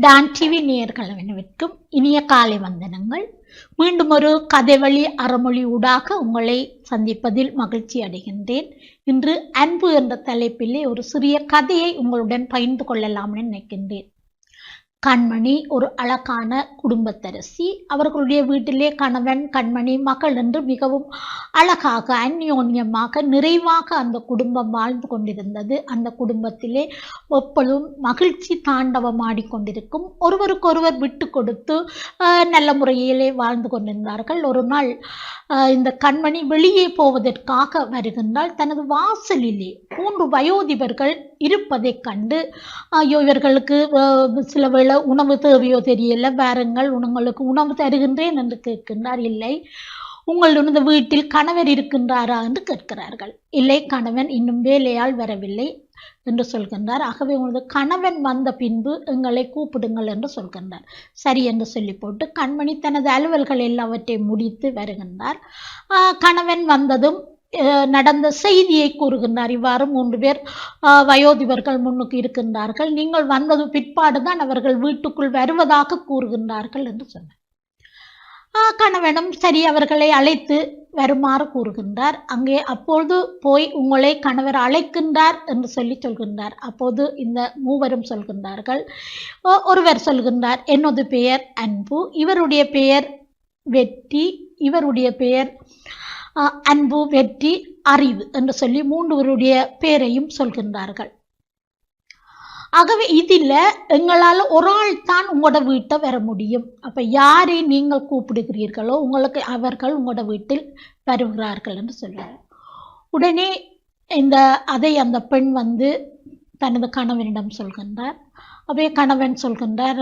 Don TV நேயர்கள் அனைவருக்கும் இனிய காலை வந்தனங்கள். மீண்டும் ஒரு கதைவழி அறமொழி ஊடாக உங்களை சந்திப்பதில் மகிழ்ச்சி அடைகின்றேன். இன்று அன்பு என்ற தலைப்பிலே ஒரு சிறிய கதையை உங்களுடன் பகிர்ந்து கொள்ளலாம்னு நினைக்கின்றேன். கண்மணி ஒரு அழகான குடும்பத்தரசி. அவர்களுடைய வீட்டிலே கணவன் கண்மணி மகள் என்று மிகவும் அழகாக அந்யோன்யமாக நிறைவாக அந்த குடும்பம் வாழ்ந்து கொண்டிருந்தது. அந்த குடும்பத்திலே எப்பொழுதும் மகிழ்ச்சி தாண்டவம் ஆடிக்கொண்டிருக்கும். ஒருவருக்கொருவர் விட்டு கொடுத்து நல்ல முறையிலே வாழ்ந்து கொண்டிருந்தார்கள். ஒரு நாள் இந்த கண்மணி வெளியே போவதற்காக வருகின்றால் தனது வாசலிலே மூன்று வயோதிபர்கள் இருப்பதைக் கண்டு ஐயோ இவர்களுக்கு சில வேளை உணவு தேவையோ தெரியல வாருங்கள் உங்களுக்கு உணவு தருகின்றேன் என்று கேட்கின்றார். இல்லை உங்களுடைய வீட்டில் கணவர் இருக்கின்றாரா என்று கேட்கிறார்கள். இல்லை கணவன் இன்னும் வேலையால் வரவில்லை என்று சொல்கின்றார். ஆகவே உங்களது கணவன் வந்த பின்பு எங்களை கூப்பிடுங்கள் என்று சொல்கின்றார். சரி என்று சொல்லி போட்டு கண்மணி தனது அலுவல்கள் எல்லாவற்றையும் முடித்து வருகின்றார். கணவன் வந்ததும் நடந்த செய்தியை கூறுகின்றார். இவ்வாறு மூன்று பேர் வயோதிபர்கள் முன்னுக்கு இருக்கின்றார்கள். நீங்கள் வந்தது பிற்பாடுதான் அவர்கள் வீட்டுக்குள் வருவதாக கூறுகின்றார்கள் என்று சொன்னார். கணவனும் சரி அவர்களை அழைத்து வருமாறு கூறுகின்றார். அங்கே அப்பொழுது போய் உங்களை கணவர் அழைக்கின்றார் என்று சொல்லி சொல்கின்றார். அப்போது இந்த மூவரும் சொல்கின்றார்கள். ஒருவர் சொல்கின்றார் என்னது பெயர் அன்பு இவருடைய பெயர் வெற்றி இவருடைய பெயர் அன்பு வெற்றி அறிவு என்று சொல்லி மூன்றுவருடைய பேரையும் சொல்கின்றார்கள். ஆகவே இதில் எங்களால் ஒரு ஆள் தான் உங்களோட வீட்டை வர முடியும். அப்போ யாரை நீங்கள் கூப்பிடுகிறீர்களோ உங்களுக்கு அவர்கள் உங்களோட வீட்டில் வருகிறார்கள் என்று சொல்கிறார் உடனே இந்த அதை அந்த பெண் வந்து தனது கணவனிடம் சொல்கின்றார். அப்படியே கணவன் சொல்கின்றார்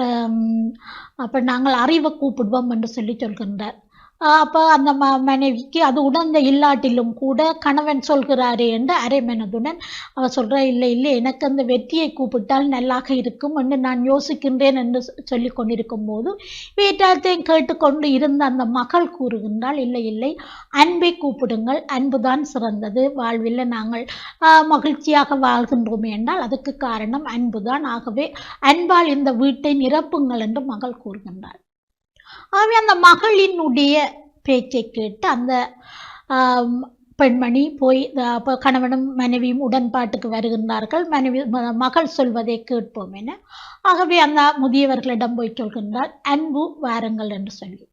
அப்போ நாங்கள் அறிவை கூப்பிடுவோம் என்று சொல்லி சொல்கின்றார். அப்போ அந்த ம மனைவிக்கு அது உணர்ந்த இல்லாட்டிலும் கூட கணவன் சொல்கிறாரே என்று அரை மனதுடன் அவ சொல்றா இல்லை இல்லை எனக்கு அந்த வெற்றியை கூப்பிட்டால் நல்லாக இருக்கும் என்று நான் யோசிக்கின்றேன் என்று சொ- கொண்டிருக்கும் போது வீட்டாத்தையும் கேட்டுக்கொண்டு இருந்த அந்த மகள் கூறுகின்றால் இல்லை இல்லை அன்பை கூப்பிடுங்கள் அன்புதான் சிறந்தது வாழ்வில் நாங்கள் மகிழ்ச்சியாக வாழ்கின்றோம் என்றால் அதுக்கு காரணம் அன்புதான். ஆகவே அன்பால் இந்த வீட்டை நிரப்புங்கள் என்று மகள் கூறுகின்றாள். ஆகவே அந்த மகளினுடைய பேச்சை கேட்டு அந்த பெண்மணி போய் கணவனும் மனைவியும் உடன்பாட்டுக்கு வருகின்றார்கள். மனைவி மகள் சொல்வதை கேட்போம் என. ஆகவே அந்த முதியவர்களிடம் போய் சொல்கின்றார் அன்பு வாருங்கள் என்று சொல்லி.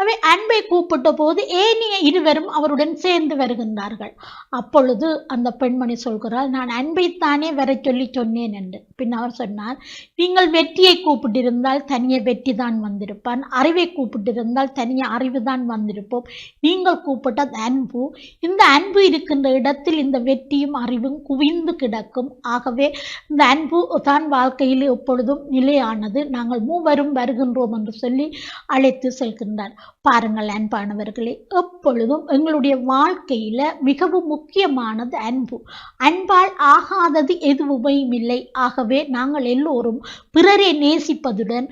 அவை அன்பை கூப்பிட்ட போது ஏனிய இருவரும் அவருடன் சேர்ந்து வருகின்றார்கள். அப்பொழுது அந்த பெண்மணி சொல்கிறாள் நான் அன்பைத்தானே வர சொல்லி சொன்னேன் என்று. பின் அவர் சொன்னார் நீங்கள் வெற்றியை கூப்பிட்டிருந்தால் தனியே வெற்றி தான் வந்திருப்பான். அறிவை கூப்பிட்டிருந்தால் தனியே அறிவு தான் வந்திருப்போம். நீங்கள் கூப்பிட்டது அன்பு இந்த அன்பு இருக்கின்ற இடத்தில் இந்த வெற்றியும் அறிவும் குவிந்து கிடக்கும். ஆகவே இந்த அன்பு தான் வாழ்க்கையில் எப்பொழுதும் நிலையானது. நாங்கள் மூவரும் வருகின்றோம் என்று சொல்லி அழைத்து செல்கின்றார். பாருங்கள் அன்பானவர்களே எப்பொழுதும் எங்களுடைய வாழ்க்கையில மிகவும் முக்கியமானது அன்பு. அன்பால் ஆகாதது எதுவுமே இல்லை. ஆகவே நாங்கள் எல்லோரும் பிறரை நேசிப்பதுடன்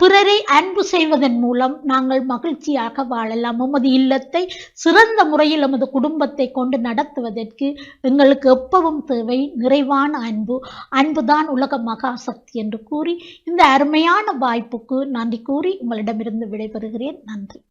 பிறரை அன்பு செய்வதன் மூலம் நாங்கள் மகிழ்ச்சியாக வாழலாம். எமது இல்லத்தை சிறந்த முறையில் எமது குடும்பத்தை கொண்டு நடத்துவதற்கு எங்களுக்கு எப்பவும் தேவை நிறைவான அன்பு. அன்புதான் உலக மகாசக்தி என்று கூறி இந்த அருமையான வாய்ப்புக்கு நன்றி கூறி உங்களிடமிருந்து விடைபெறுகிறேன். நன்றி. and